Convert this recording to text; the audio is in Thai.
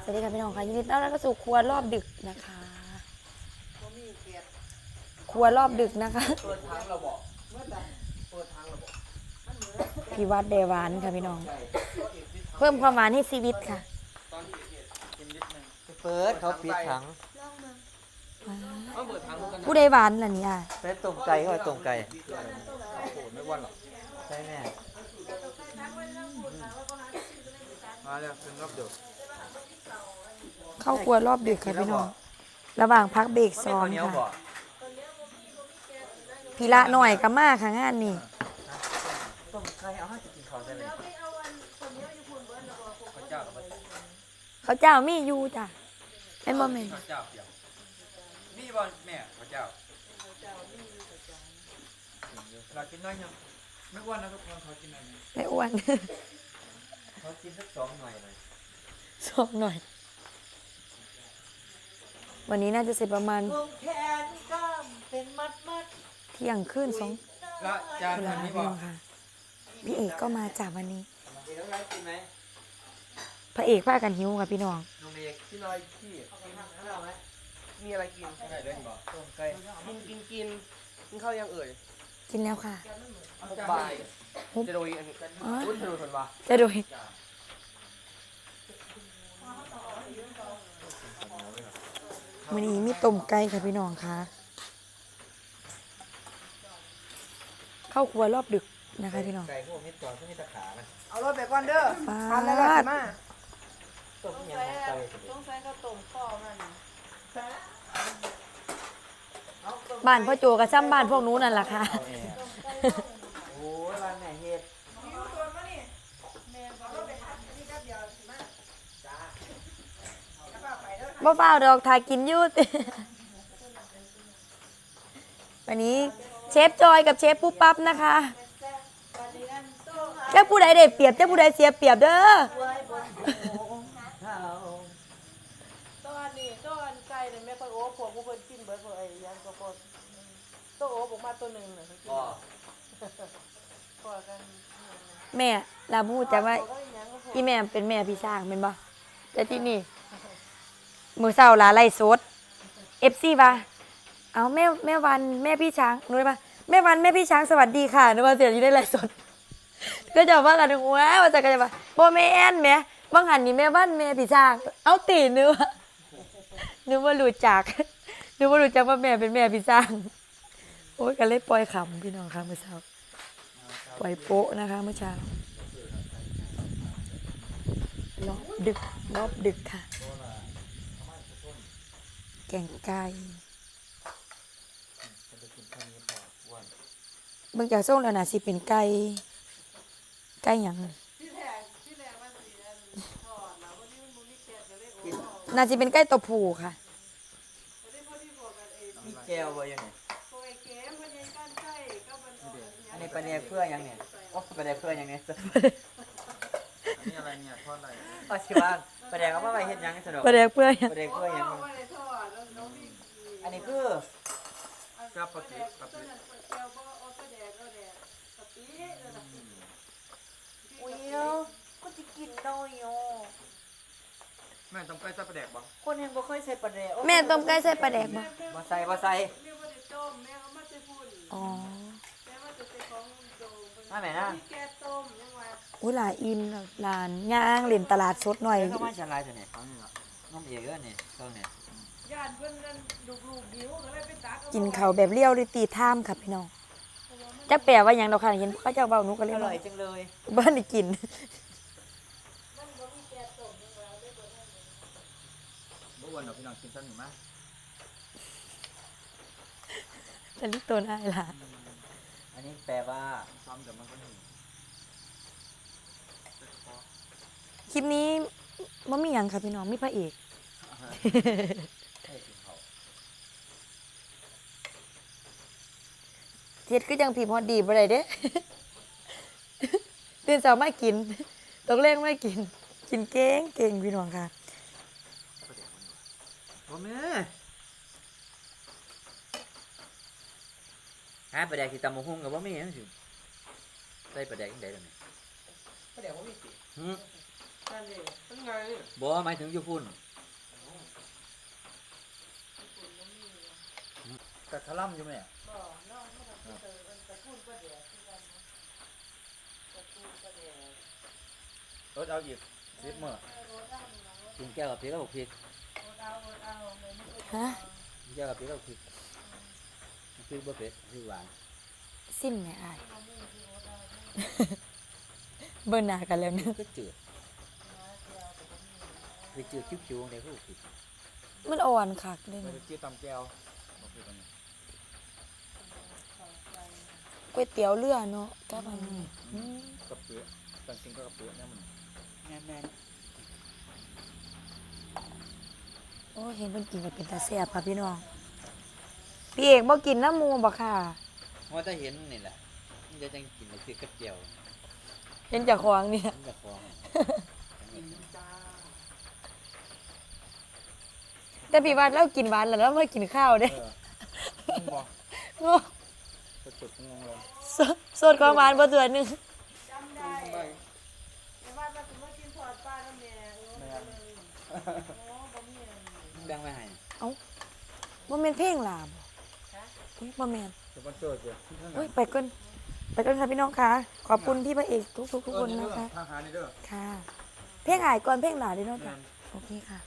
สวัสดีค่ะพี่น้องค่ะยินดีต้อนรับเข้าสู่ครัวรอบดึกนะคะ ครัวรอบดึกนะคะ เปิดทางเราบอกเมื่อใดเปิดทางเราบอกพี่วัดเดวานค่ะพี่น้อง เพิ่มความหวานให้ชีวิตค่ะตอนที่เกิดกินนิดนึงเปิดเขาปิดถังต้องเปิดทางกันผู้ใดหวานล่ะเนี่ยไปต้มไก่เขาไปต้มไก่โอ้โหไม่วันหรอกใช่แม่มาแล้วถึงรอบเดียว เข้าครัวรอบดึกค่ะพี่น้องระหว่างพักเบรกไม่สองข้าวเหนียวบ่ค่ะพี่ละหน่อยกับมาค่ะงานนี่ต้มไก่เอาให้กินข้าวได้เลยพระเจ้ากับพระเขาเจ้ามีอยู่จ้ะเป็นบ่แม่นพระเจ้าเปียกนี่บอลแม่พระเจ้าเรากินน้อยยังไม่อ้วนนะทุกคนเขากินหน่อยนึงไม่อ้วนเขากินสักสองหน่อยเลยสองหน่อย วันนี้น่าจะเสร็จประมาณวงแขนกล้ามเป็นมัดมัดเที่ยงคืนสองละจานเวอัลานนี้พี่บอน้กองค่ะ พี่เอกก็มาจากวันนี้เดี๋ยวเรากินไหมพระเอกพากันหิวค่ะพี่น้องน้องเมย์ที่ลอยที่เอาไหมมีอะไรกินได้เล่นบอกต้มไก่กินกินกินกินข้าวยังเอ่ยกินแล้วค่ะบ่ายจะโดยอันนี้อ๋ออุ้ยจะโดยคนวะจะโดย วันนี้มีต้มไก่ค่ะพี่น้องค่ะเข้าครัวรอบดึกนะคะพี่น้อง ไก่พวกนี้ตัวพวกนี้ตะขานะเอารถไปก่อนเด้อปาทานแล้วก็ดสิมาต้มต้องยังใช้ไก่ต้องใช้ข้าวต้มข้อมันบ้านพ่อโจกับซ้ำบ้านพวกนู้นนั่นแหละค่ะ เอาแอร์โอ้ยร้านแม่เฮ็ด หิวตัวมานี่แม่เอารถไปทัดอันนี้ก็เดียวสิมาจ้าแล้วก็ไปเด้อ บ่เฝ้าวดอกทากินอยุติวันนี้เชฟจอยกับเชฟปุ๊บปั๊บนะคะเจ้าผู้ใดได้เปรียบเจ้าผู้ใดเสียเปรียบเด้อเท้าตอนนี้ตอนไก่เนี่ยแม่คนโอ้พวกผู้เพิ่นกินเบิดพวกไอ้ยังก็พวกตัวโอ้บอกมาตัวหนึงน่ะเขากินก็พอกันแม่ลาพูดจะว่าพวกก็อีหยังก็พวกอีแม่เป็นแม่พี่ช้างเป็นบ่แต่ที่นี่ มือเศร้าหลาไล่สดเอฟซีป่ะเอาแม่แม่วันแม่พี่ช้างหนูเลยป่ะแม่วันแม่พี่ช้างสวัสดีค่ะหนูว่าเสียอยู่ได้ไล่สด ก็จะว่ากันหัวว่าจะกันจะว่าโบแม่แอนแหม่บางหันนี่แม่วันแม่พี่ช้าง เอาตีนึกว่านึกว่ารู้จักนึกว่ารู้จักว่าแม่เป็นแม่พี่ช้างโอ้ยกันเลยปล่อยขำพี่น้องค่ะเมื่อเช้าปล่อยโป๊ะนะคะเมื่อเช้ารอบดึกรอบดึกค่ะ แกงไก่เบิ่งจากส่งแล้วน่ะสิเป็นไก่ไก่หยังน่าสิเป็นไก่ตัวผู้ค่ะ มีแก้วบ่ยังไงพวกไอ้เก๋มันยังกันไก่ก็มันออกอันนี้ปลาแดกเพื่อยังเนี่ยโอ้ปลาแดกเพื่อยังเนี่ยอันนี้อะไรเนี่ยทอดอะไรเอาชิบ้านปลาแดกเอามาไว้เฮ็ดหยังสะดวกประเดี๋ยวเพื่อนหยังปลาแดกเพื่อยังเอาไว้ในท่อแล้วน้องมี อันนี้คือกับปลาติปลาต้ตินนั้นเจียวบ่เอาก็แดดเอาแดดกะปินั่นน่ะอุ้ยก็จะกินน้อยอ๋อแม่ต้องไปซับปลาแดกบ่คนยังบ่เคยใส่ปลาแดกแม่ต้มไก่ใส่ปลาแดกบ่บ่ใส่บ่ใส่เรียกว่าได้ต้มแม่เอามาใส่พุ่นอ๋อแม่ว่าจะใส่ของโดมมาแม่นะมีแกงต้มยังว่าอุ้ยหลายอิ่มแล้วหลานย่างเล่นตลาดสดหน่อยแล้วก็มาฉันลายตัวนี้ฟังนี่ล่ะน้องเอกเด้อนี่เท่านี้ย่านเพิ่นนั่นลูกๆหิวก็เลยไปตักเอากินข้าวแบบเลี้ยวด้วยตีท่ามค่ะพี่น้องจักแปลว่าหยังดอกค่ะเห็นเขาเจ้าเว้าหนูก็เลยอร่ว่าอยจังเลย บ้านได้กิน บ่อ้วนดอกพี่น้องกินซ้ำหนึ่งมั้ยแต่ลิตัวได้ล่ะอันนี้แปลว่าซ้ำเดี๋ยวมันก็หนึ่งคลิปนี้มันมีหยังค่ะพี่น้องมีพระเอก ให้กินเขา เทียดก็ยังผีพอดีบ่ได้เด้ตื่นเช้ามากินตกเล่งไม่กิน กินเก่งเก่งพี่น้องค่ะบ่แม่ฮะปลาแดกที่ตำบักหุ่งกับบ่มีหยังสิใส่ปลาแดกจังได๋ล่ะนี่ปลาแดกบ่มีสิหืมนั่นดิเป็นไงบ่หมายถึงอยู่พุ่นแต่ทะล่ำอยู่ไหมอะบ่ คือกันนะตะกุนก็เดี๋ยวรถเอาอีกสิบเมื่อกินแก้วกับพริกแล้วบอกพริกฮะกินแก้วกับพริกแล้วบอกพริกพริกบ่เผ็ดพริกหวานสิ้นแม่อาย เบิ่งหน้ากันแล้วเนึก็จืดพริกจืดคิ้วๆในพวกพริกมันอ่อนคักเลยเรานะจะจี้ตำแก้วบอกพี่กัน ก๋วยเตี๋ยวเรือเนาะกับอันกระเปื้อตังจริงก็กระเปื้อเนี่ยมันแม่นโอ้เห็นเพิ่นกินก็เป็นตาแซ่บค่ะพี่น้อง พี่เอกบ่กินน้ำมูบ่ค่ะว่าจะเห็นนี่แหละมันจะจังกินกับพริกกับเจียวเห็นจากของเนี่ยมันจะฟองแต่พี่ว่าเรากินหวานแล้วเราไม่กินข้าวเด้เออมึงบอกง่ สุดๆงงเลยสสดความหวานบ่ตัวหนึงจำได้แต่ว่ามันถึงว่ากินทอดปลาแล้วแม่โอ้แม่นโอ้บ่มีอันนี้แบ่งไว้ให้บ่แม่นเพลงลาบ่อุ๊ยบ่แม่นสปอนเซอร์เจ้ะอุ้ยไปก่อนไปก่อนค่ะพี่น้องค่ะ ขอบคุณพี่พระเอกทุกๆทุกคนนะคะ ทางหานี่เด้อค่ะ เพลงอายก่อนเพลงหลาเด้อเนาะแม่จ้ะนโอเคค่ะ